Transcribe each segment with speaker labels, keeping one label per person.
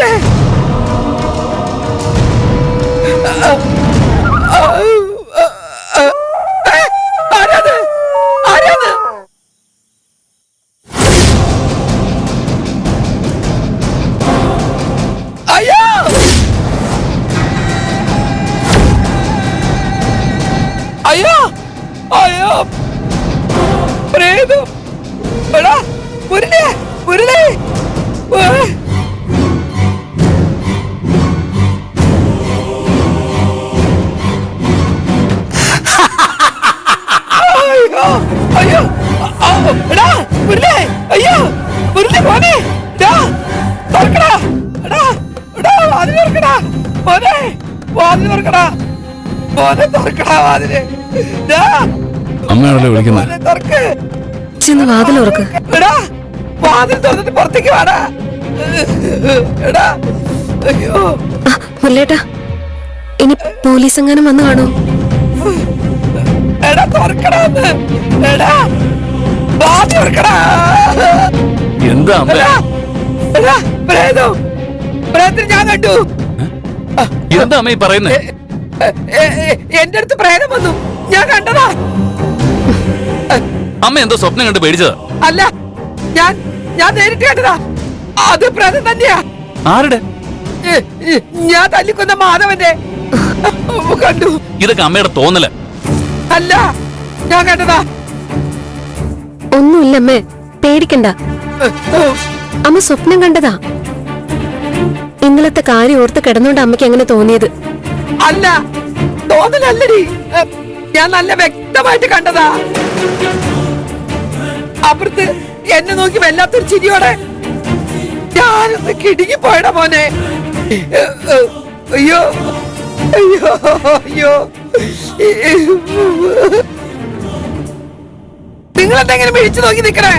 Speaker 1: മോനെ ഏ,
Speaker 2: അമ്മയാണല്ലോ വിളിക്കുന്നത്.
Speaker 3: ചെന്ന് വാതിൽ ഉറക്ക്
Speaker 1: എടാ വാതിൽ തുറന്നിട്ട് പുറത്തേക്ക് വാടാ. എടാ അയ്യോ.
Speaker 3: ആ, ഇനി പോലീസ് എങ്ങാനും വന്നു കാണൂ
Speaker 2: എന്താ അമ്മ?
Speaker 1: എടാ എടാ പ്രേതം. പ്രേതത്തിന് ഞാൻ കണ്ടു.
Speaker 2: എന്താ അമ്മ പറയുന്നേ?
Speaker 1: എന്റെ അടുത്ത് പ്രേതം വന്നു. ഞാൻ കണ്ടതാ.
Speaker 2: അമ്മ എന്തോ സ്വപ്നം കണ്ട് പേടിച്ചതാ.
Speaker 1: അല്ല ഞാൻ ഞാൻ നേരിട്ട് കണ്ടതാ. അത് പ്രേതം തന്നെയാ.
Speaker 2: ആരുടെ?
Speaker 1: ഞാൻ തല്ലിക്കൊന്ന മാധവന്റെ. കണ്ടു.
Speaker 2: ഇതൊക്കെ അമ്മയുടെ തോന്നല.
Speaker 1: അല്ല ഞാൻ കണ്ടതാ.
Speaker 3: ഒന്നുമില്ല അമ്മേ പേടിക്കണ്ട. അമ്മ സ്വപ്നം കണ്ടതാ. ഇന്നലത്തെ കാര്യം ഓർത്ത് കിടന്നോണ്ട് അമ്മയ്ക്ക് അങ്ങനെ തോന്നിയത്.
Speaker 1: അല്ല തോന്നലല്ലടി. ഞാൻ നല്ല വ്യക്തമായിട്ട് കണ്ടതാ. അപ്പുറത്ത് എന്നെ നോക്കി വല്ലാത്തൊരു ചിരിയോടെ ഞാനൊന്ന് കിടുങ്ങി പോയടാ മോനെ അയ്യോ അയ്യോ അയ്യോ. നിങ്ങൾ എന്തെങ്കിലും വിളിച്ചു നോക്കി നിക്കണേ?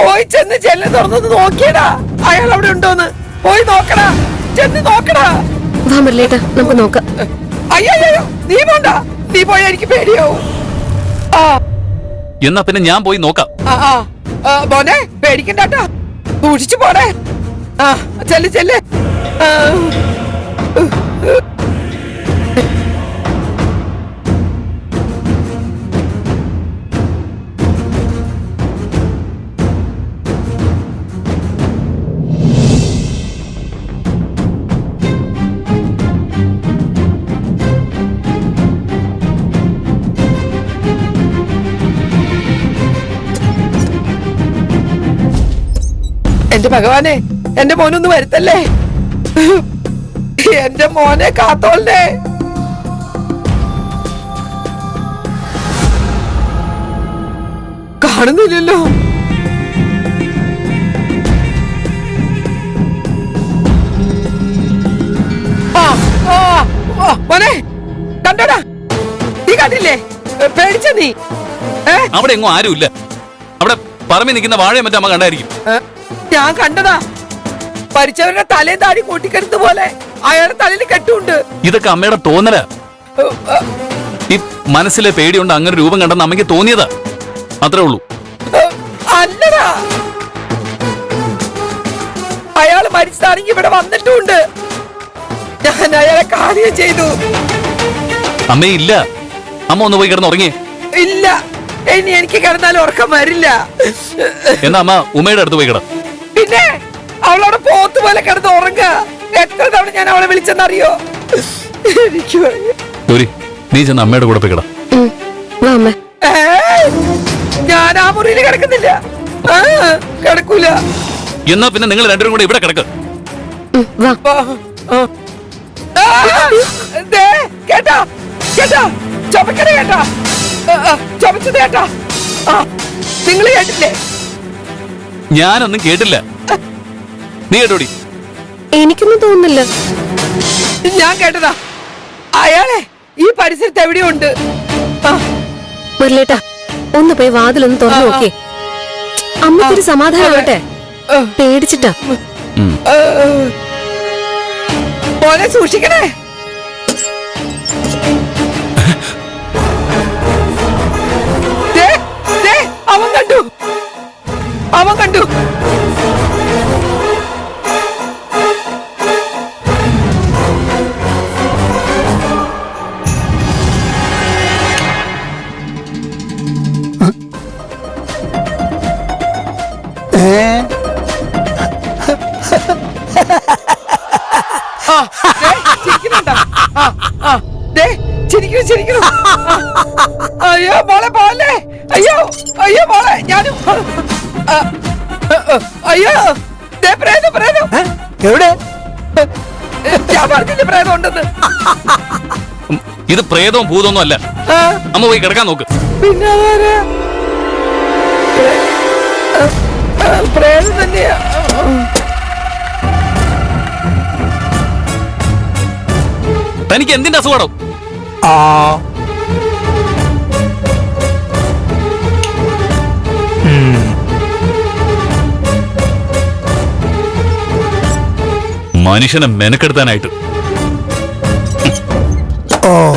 Speaker 1: പോയി ചെന്ന് ചെല്ലു തുറന്നത് നോക്കിയടാ. അയാൾ അവിടെ ഉണ്ടോന്ന്? പോയി നോക്കടാ. ചെന്ന് നോക്കടാ.
Speaker 3: വാ മുരളേട്ടാ നമുക്ക് നോക്കാം.
Speaker 1: അയ്യോ നീ പോണ്ട. നീ പോയാ എനിക്ക് പേടിയാവും. ആ.
Speaker 2: എന്നാ പിന്നെ ഞാൻ പോയി നോക്കാം.
Speaker 1: മോനെ പേടിക്കണ്ടാട്ടാ. സൂക്ഷിച്ചു പോടേ. ആ ചെല്ല് ചെല്ല്. എന്റെ ഭഗവാനെ എന്റെ മോനൊന്ന് വരുത്തല്ലേ? എന്റെ മോനെ കാത്തോളേ കാണുന്നില്ലല്ലോ. മോനെ കണ്ടോടാ? നീ കണ്ടില്ലേ? പേടിച്ച നീ?
Speaker 2: അവിടെ എങ്ങും ആരുമില്ല. അവിടെ പറമ്പി നിൽക്കുന്ന വാഴയെ മറ്റേ അമ്മ കണ്ടായിരിക്കും?
Speaker 1: ഞാൻ കണ്ടതാ. മരിച്ചവരുടെ തലയും താടി കൂട്ടിക്കെടുത്ത പോലെ അയാളുടെ തലയിൽ കെട്ടുണ്ട്
Speaker 2: ഇതൊക്കെ അമ്മയുടെ തോന്നല. ഈ മനസ്സിലെ പേടിയുണ്ട് അങ്ങനെ രൂപം കണ്ടെന്ന് അമ്മയ്ക്ക് തോന്നിയത്. അത്രേ ഉള്ളൂ.
Speaker 1: അല്ലടാ. അയാൾ മരിച്ചതാണെങ്കിൽ ഇവിടെ വന്നിട്ടുണ്ട് ഞാൻ അയാളെ കാര്യം ചെയ്തു.
Speaker 2: അമ്മേ ഇല്ല. അമ്മ ഒന്ന് പോയി കിടന്ന് ഉറങ്ങി
Speaker 1: ഇല്ല. ഇനി എനിക്ക് കിടന്നാൽ ഉറക്കം വരില്ല.
Speaker 2: എന്നാ അമ്മ ഉമ്മയുടെ അടുത്ത് പോയി കിട.
Speaker 1: പിന്നെ അവളവിടെ പോത്ത് പോലെ കിടന്ന് ഉറങ്ങുക. എത്ര തവണ ഞാൻ അവളെ വിളിച്ചെന്നറിയോ? എനിക്ക് വയ്യ.
Speaker 2: ഗൗരി നീ ചെന്ന് അമ്മയുടെ കൂടെ പോയി കിട.
Speaker 1: ഏയ്! ഞാൻ ആ മുറിയിൽ കിടക്കുന്നില്ല. ആ, കിടക്കൂല.
Speaker 2: എന്നാ പിന്നെ നിങ്ങൾ രണ്ടുപേരും കൂടെ ഇവിടെ കിടക്ക്.
Speaker 1: ആ, ആ. ആ, ദേ, കേട്ടാ കേട്ടാ ചുമക്കണ കേട്ടാ. ആ, ആ, ചുമച്ചത് കേട്ടാ. ആ നിങ്ങൾ കേട്ടില്ലേ?
Speaker 2: ഞാനൊന്നും കേട്ടില്ല. നീ കേട്ടോടി.
Speaker 3: എനിക്കൊന്നും തോന്നുന്നില്ല.
Speaker 1: ഞാൻ കേട്ടതാ. അയാളെ ഈ പരിസരത്ത് എവിടെയോ ഉണ്ട്
Speaker 3: ഒന്ന് പോയി വാതിലൊന്ന് തുറന്നു നോക്കി അമ്മക്കൊരു സമാധാനമാവട്ടെ
Speaker 1: ആ,
Speaker 3: പേടിച്ചിട്ടാ.
Speaker 1: സൂക്ഷിക്കണേ. അയ്യോ മോളെ അയ്യോ അയ്യോ മോളെ ഞാനും അയ്യോ പ്രേതം പ്രേതം?
Speaker 4: എവിടെ
Speaker 1: ഞാൻ പറഞ്ഞില്ലേ പ്രേതം ഉണ്ടെന്ന്
Speaker 2: ഇത് പ്രേതവും ഭൂതമൊന്നും അല്ല. അമ്മ പോയി കിടക്കാൻ നോക്ക്.
Speaker 1: പിന്നെ പ്രേതം തന്നെയാ.
Speaker 2: തനിക്ക് എന്തിന്റെ അസുഖം
Speaker 4: ആ.
Speaker 2: മനുഷ്യനെ മെനക്കെടുത്താനായിട്ട്.
Speaker 4: ഓ.